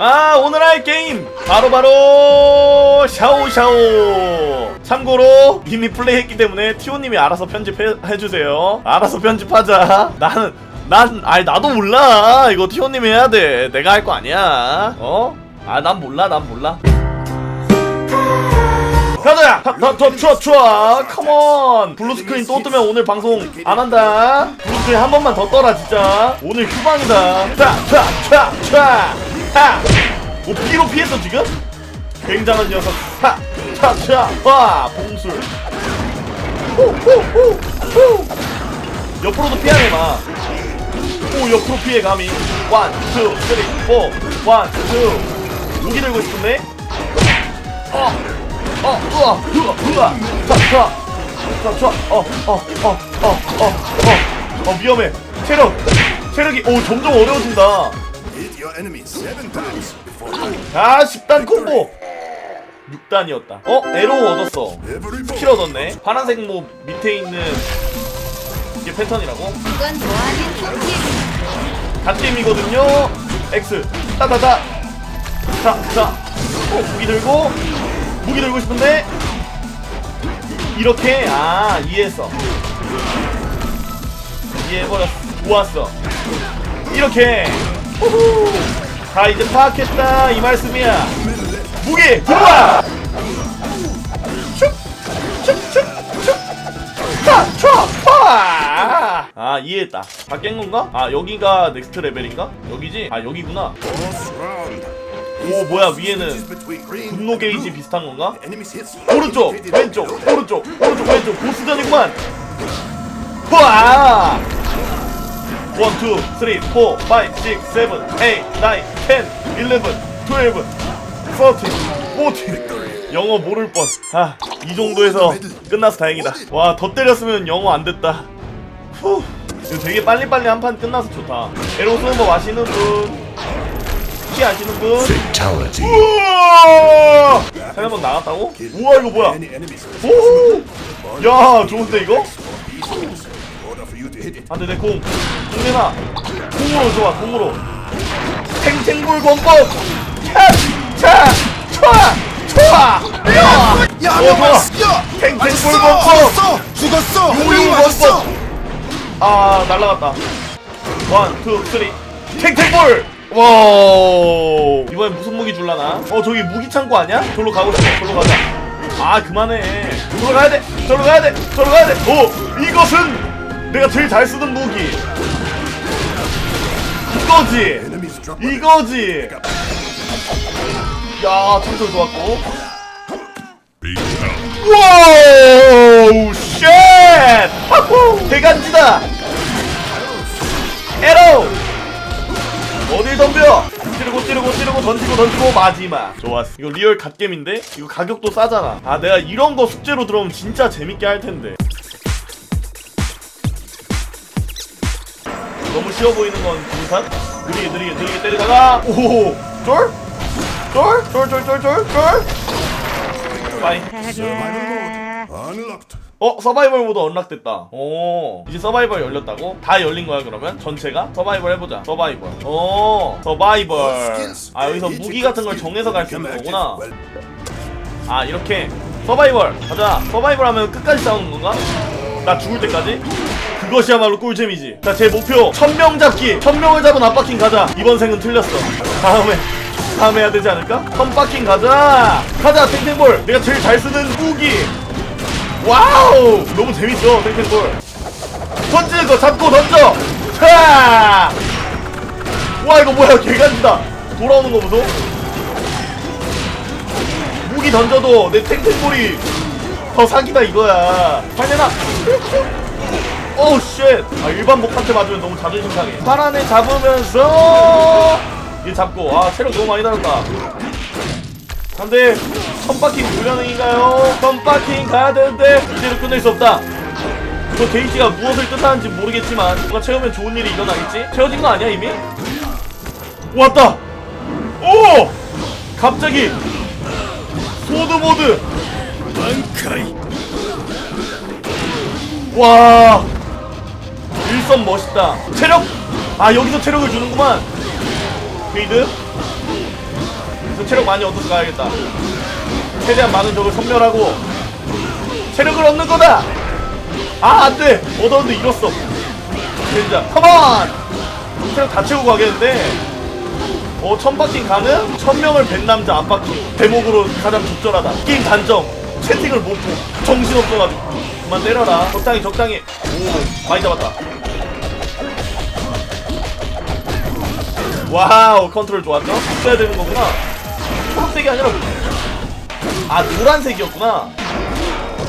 아 오늘 할 게임 바로 바로 샤오샤오. 참고로 이미 플레이했기 때문에 티오님이 알아서 편집해주세요. 알아서 편집하자. 나는 난 아니 나도 몰라. 이거 티오님이 해야 돼. 내가 할 거 아니야. 어? 아 난 몰라 난 몰라 가자! 더, 더, 추워, 추워! 컴온! 블루스크린 또 뜨면 오늘 방송 안 한다. 블루스크린 한 번만 더 떠라, 진짜. 오늘 휴방이다. 차, 차, 차, 차! 하! 오, 피로 피했어, 지금? 굉장한 녀석. 하! 차, 차! 와! 봉술. 후! 옆으로도 피하네, 마. 오, 옆으로 피해, 감히. 원, 투, 쓰리, 포. 원, 투. 무기 들고 싶은데? 어! 어, 우와, 우와, 우와, 자, 자, 자, 자, 어, 어, 어, 어, 어, 어, 어, 위험해. 체력, 체력이, 오, 점점 어려워진다. 아, 10단 콤보. 6단이었다. 어, 에로우 얻었어. every ball. 킬 얻었네. 파란색 뭐 밑에 있는 이게 패턴이라고? 이건 좋아하는 경기 갓게임이거든요. X, 따다다. 자, 자, 어, 무기 들고, 무기 들고 싶은데 이렇게 아 이해했어. 이해해버렸어. 좋았어. 이렇게. 후후. 다 이제 파악했다 이 말씀이야. 무기 들어와. 아 이해했다. 다 깬 건가? 아 여기가 넥스트 레벨인가? 여기지? 아 여기구나. 오 뭐야 위에는 분노 게이지. 비슷한 건가? 오른쪽 왼쪽. 오른쪽 오른쪽 왼쪽 보스전이구만 후아 원, 투, 쓰리, 포, 파이브, 식스, 세븐, 에잇, 나인, 텐, 일레븐, 트웰브, 서틴, 포틴 영어 모를 뻔. 아, 이 정도에서 끝나서 다행이다. 와, 더 때렸으면 영어 안 됐다. 후. 되게 빨리빨리 한 판 끝나서 좋다. 에로 쏘는 법 아시는 분? 키 아시는 분? 우와! 상대방 나갔다고? 우와, 이거 뭐야? 오! 야, 좋은데 이거? 안돼 내 공. 공내나. 공으로 좋아, 공으로. 차, 차. 야, 어, 좋아. 탱탱불 권법. 죽었어. 요요 권법. 아, 날라갔다. 원, 투, 쓰리. 탱탱볼. 와. 이번엔 무슨 무기 줄라나? 어, 저기 무기 창고 아니야? 저로 가고 싶어. 저로 가자. 아, 그만해. 저로 가야 돼. 저로 가야 돼. 저로 가야 돼. 오, 이것은 내가 제일 잘 쓰는 무기. 이거지. 이거지. 야, 창술 좋았고. 와우, 쉣! 하후, 대간지다. 덤벼? 찌르고 찌르고 찌르고 던지고 던지고 마지막. 좋았어. 이거 리얼 갓겜인데 이거 가격도 싸잖아. 아, 내가 이런 거 숙제로 들어오면 진짜 재밌게 할 텐데. 너무 쉬워 보이는 건 분산? 느리게 느리게 느리게 때리다가 오 쫄? 쫄? 쫄 쫄 쫄 쫄 쫄? 빠이 Unlocked. 어 서바이벌 모드 언락됐다. 오. 이제 서바이벌 열렸다고? 다 열린 거야 그러면? 전체가? 서바이벌 해보자. 서바이벌. 오. 서바이벌. 아 여기서 무기 같은 걸 정해서 갈 수 있는 거구나. 아 이렇게. 서바이벌. 가자. 서바이벌 하면 끝까지 싸우는 건가? 나 죽을 때까지? 그것이야말로 꿀잼이지. 자 제 목표. 천명 잡기. 천명을 잡은 앞바킹 가자. 이번 생은 틀렸어. 다음에 다음에 해야 되지 않을까? 선바킹 가자. 가자 탱탱볼. 내가 제일 잘 쓰는 무기 와우! 너무 재밌어 탱탱볼. 던지는 거 잡고 던져! 차! 와 이거 뭐야 개간지다. 돌아오는 거 보소. 무기 던져도 내 탱탱볼이 더 사기다 이거야. 빨리나? 오우 쉣! 아 일반 목한테 맞으면 너무 자존심 상해. 파란에 잡으면서 얘 잡고. 아 체력 너무 많이 달았다 안돼 선바킹 불가능인가요? 선바킹 가야 되는데 이대로 끝낼 수 없다 저 게이지가 무엇을 뜻하는지 모르겠지만 뭔가 채우면 좋은 일이 일어나겠지? 채워진 거 아니야 이미? 왔다! 오! 갑자기 소드 모드 와 눈썹 멋있다 체력 아 여기서 체력을 주는구만 페이드 그래서 체력 많이 얻어서 가야겠다. 최대한 많은 적을 섬멸하고 체력을 얻는 거다! 아 안돼! 얻었는데 잃었어. 진짜. 컴온! 체력 다 채우고 가겠는데 어, 천바퀴 가는 천명을 뵌 남자 앞바퀴 대목으로 가장 적절하다. 게임 단점 채팅을 못 보 정신없어가지고. 그만 때려라. 적당히 적당히. 오 많이 잡았다. 와우 컨트롤 좋았죠? 써야 되는 거구나 초록색이 아니라 아 노란색이었구나.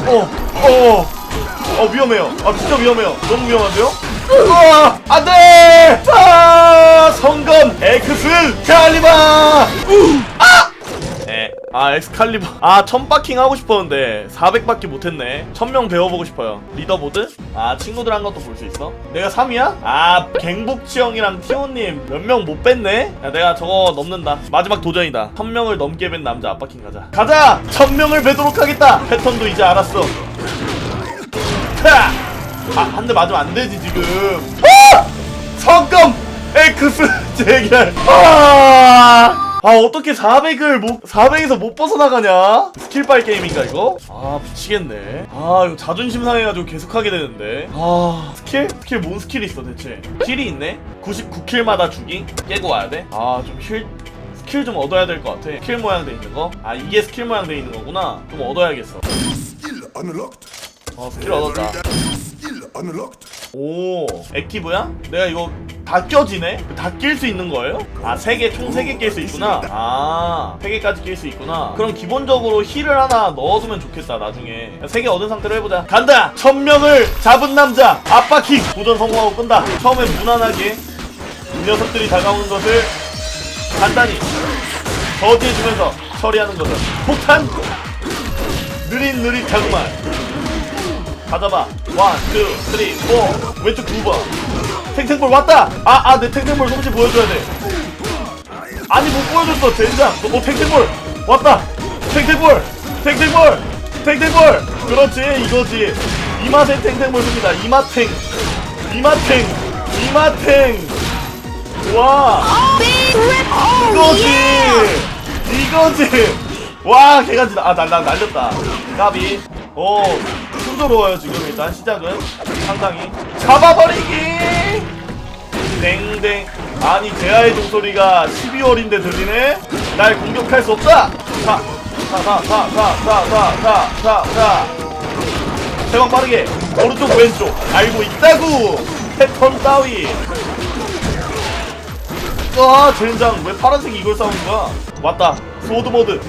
어어 어. 어, 위험해요. 아 진짜 위험해요. 너무 위험한데요? 우와 안돼! 아 성검 엑스 칼리바 우아! 네. 아 엑스칼리버 아 천바킹 하고 싶었는데 400밖에 못했네 1000명 배워보고 싶어요 리더보드? 아 친구들 한 것도 볼 수 있어? 내가 3위야? 아 갱복치 형이랑 티오님 몇 명 못 뺐네? 야 내가 저거 넘는다 마지막 도전이다 1000명을 넘게 뺀 남자 앞바킹 가자 가자 1000명을 베도록 하겠다 패턴도 이제 알았어 타! 아, 한 대 맞으면 안 되지, 지금. 아! 성검! 엑스 재결. 아! 아, 어떻게 400을 못, 400에서 못 벗어나가냐? 스킬빨 게임인가, 이거? 아, 미치겠네. 아, 이거 자존심 상해가지고 계속 하게 되는데. 아, 스킬? 스킬 뭔 스킬이 있어, 대체? 킬이 있네? 99킬마다 주기? 깨고 와야 돼? 아, 좀 힐, 스킬 좀 얻어야 될 것 같아. 스킬 모양 돼 있는 거? 아, 이게 스킬 모양 돼 있는 거구나. 좀 얻어야겠어. 어, 스킬 얻었다. 오 액티브야? 내가 이거 다 껴지네? 다 낄 수 있는 거예요? 아, 세 개, 총 세 개 낄 수 있구나. 아, 세 개까지 낄 수 있구나. 그럼 기본적으로 힐을 하나 넣어두면 좋겠다, 나중에. 세 개 얻은 상태로 해보자. 간다! 천명을 잡은 남자! 아빠킥! 도전 성공하고 끈다. 처음엔 무난하게 이 녀석들이 다가오는 것을 간단히 저지해주면서 처리하는 것은 폭탄! 느릿느릿하구만. 가져봐. 원, 투, 쓰리, 포. 왼쪽 두 번. 탱탱볼 왔다. 아, 아, 내 탱탱볼 솜씨 보여줘야 돼. 아니 못 보여줬어, 젠장. 너, 어, 탱탱볼 왔다. 탱탱볼, 탱탱볼, 탱탱볼. 그렇지, 이거지. 이 맛에 탱탱볼 씁니다. 이마탱, 이마탱, 이마탱. 와, 이거지, 이거지. 와, 개간지다. 아, 날, 날, 날렸다. 까비. 오, 순조로워요, 지금 일단 시작은. 상당히. 잡아버리기! 땡땡. 아니, 대하의 종소리가 12월인데 들리네? 날 공격할 수 없다! 자, 자. 세방 빠르게. 오른쪽, 왼쪽. 알고 있다구! 패턴 따위. 아, 젠장. 왜 파란색이 이걸 싸우는 거야? 왔다. 소드 모드.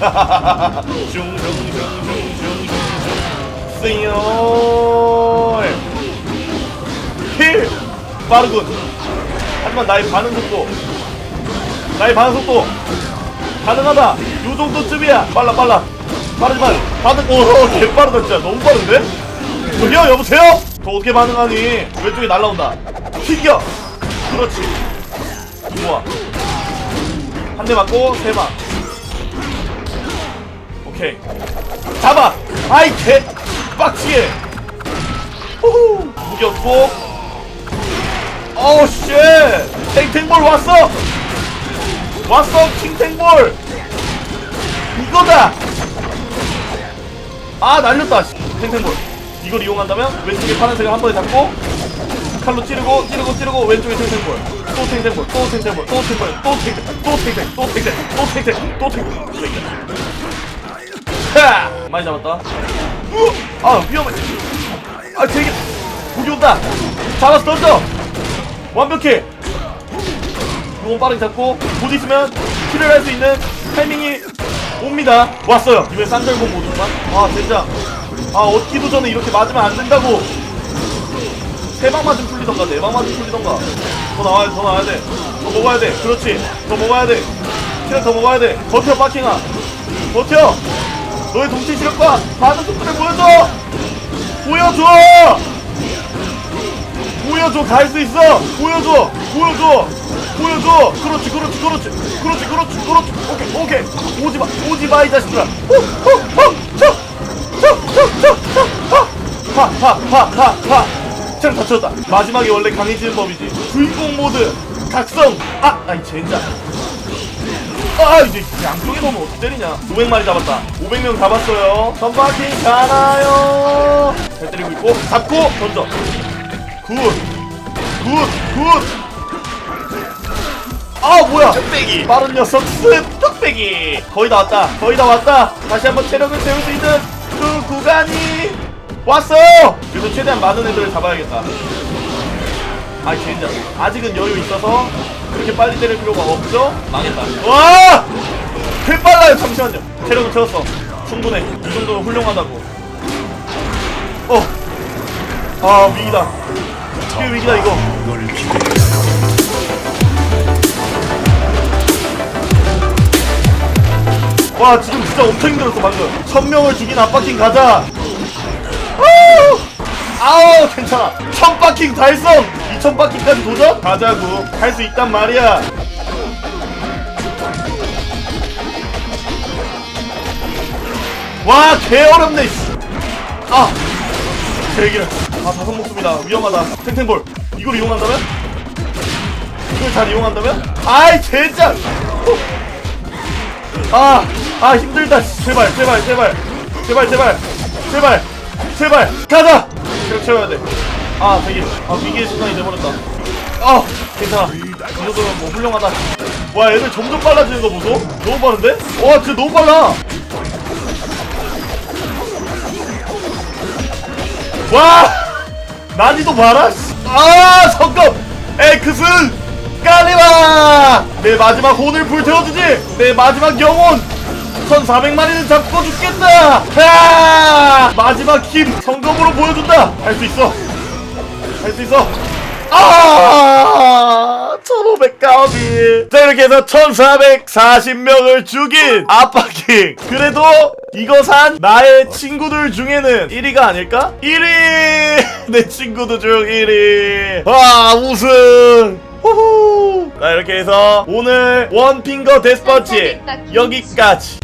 쓰이올 힐 빠르군. 하지만 나의 반응 속도. 나의 반응 속도. 가능하다. 요 정도쯤이야. 빨라 빨라. 빠르지만 반응. 오 개빠르다 진짜. 너무 빠른데? 저기요 여보세요? 저 어떻게 반응하니? 왼쪽에 날라온다. 튀겨. 그렇지. 좋아. 한 대 맞고 세방. 오케이. 잡아. 아이 개 빡치게 호후 무겼고. 어우 쉣 탱탱볼 왔어. 왔어 킹탱볼. 이거다. 아 날렸다 씨. 탱탱볼. 이걸 이용한다면 왼쪽에 파란색을 한 번에 잡고 칼로 찌르고 찌르고 찌르고 왼쪽에 탱탱볼. 또 탱탱볼 또 탱탱볼 또 탱탱볼 또 탱탱 또 탱탱 또 탱탱 또 탱탱 또 탱탱 하! 많이 잡았다. 우! 아 위험해. 아 되게 고기 온다. 잡았어 던져. 완벽해. 요건 빠르게 잡고 곧 있으면 킬을 할 수 있는 타이밍이 옵니다. 왔어요. 이번엔 싼절공 모드만. 아 젠장 아 얻기도 전에 이렇게 맞으면 안 된다고. 세 방 맞으면 풀리던가 네 방 맞으면 풀리던가. 더 나와야 돼 더 나와야 돼 더 먹어야 돼. 그렇지. 더 먹어야 돼. 시간 더 먹어야 돼. 버텨 파킹아. 버텨 너의 동시 실력과 반응 속도를 보여줘! 보여줘! 보여줘! 갈 수 있어! 보여줘! 보여줘! 보여줘! 그렇지 그렇지 그렇지! 그렇지 그렇지 그렇지! 오케이 오케이! 오지 마 오지 마 이 자식들아! 호 호호저저저저저 하하 하 하하! 참 다쳤다. 마지막에 원래 강해지는 법이지. 주인공 모드 각성! 아 아이 젠장 아 이제 양쪽에 보면 어떻게 때리냐. 500마리 잡았다. 500명 잡았어요. 선바퀴 가나요? 잘 때리고 있고 잡고 던져. 굿굿굿. 아 뭐야. 뚝배기. 빠른 녀석 쓱 뚝배기. 거의 다 왔다. 거의 다 왔다. 다시 한번 체력을 세울 수 있는 그 구간이 왔어 그래서 최대한 많은 애들을 잡아야겠다 아 젠장 아직은 여유 있어서 그렇게 빨리 때릴 필요가 없죠? 망했다. 와! 개 빨라요 잠시만요. 체력을 채웠어. 충분해. 이 정도면 훌륭하다고. 어! 아 위기다. 꽤 위기다 이거? 와 지금 진짜 엄청 힘들었어 방금. 천명을 죽인 압박킹 가자. 아우! 괜찮아. 천바킹 달성 이천바킹까지 도전? 가자고 할 수 있단 말이야 와 개 어렵네 씨. 아 제기를 아 다섯 목숨이다 위험하다 탱탱볼 이걸 이용한다면? 이걸 잘 이용한다면? 아이 어. 아, 아 힘들다. 제발, 제발, 제발, 제발, 제발, 제발, 제발, 가자. 체력 채워야 돼. 아, 되게, 아 위기의 순간이 돼버렸다. 아, 괜찮아. 이 정도면 뭐 훌륭하다. 와, 애들 점점 빨라지는 거 보소? 너무 빠른데? 와, 진짜 너무 빨라. 와, 난이도 봐라. 씨. 아, 성급. 엑슨. 까리마! 내 마지막 혼을 불태워주지! 내 마지막 영혼! 1400마리는 잡고 죽겠다! 하! 마지막 힘 성검으로 보여준다! 할 수 있어! 할 수 있어! 아! 1500가비! 자, 이렇게 해서 1440명을 죽인 아빠킹! 그래도 이것한 나의 친구들 중에는 1위가 아닐까? 1위! 내 친구들 중 1위! 와, 우승! 후후! 자, 이렇게 해서 오늘 원핑거 데스퍼치 여기까지!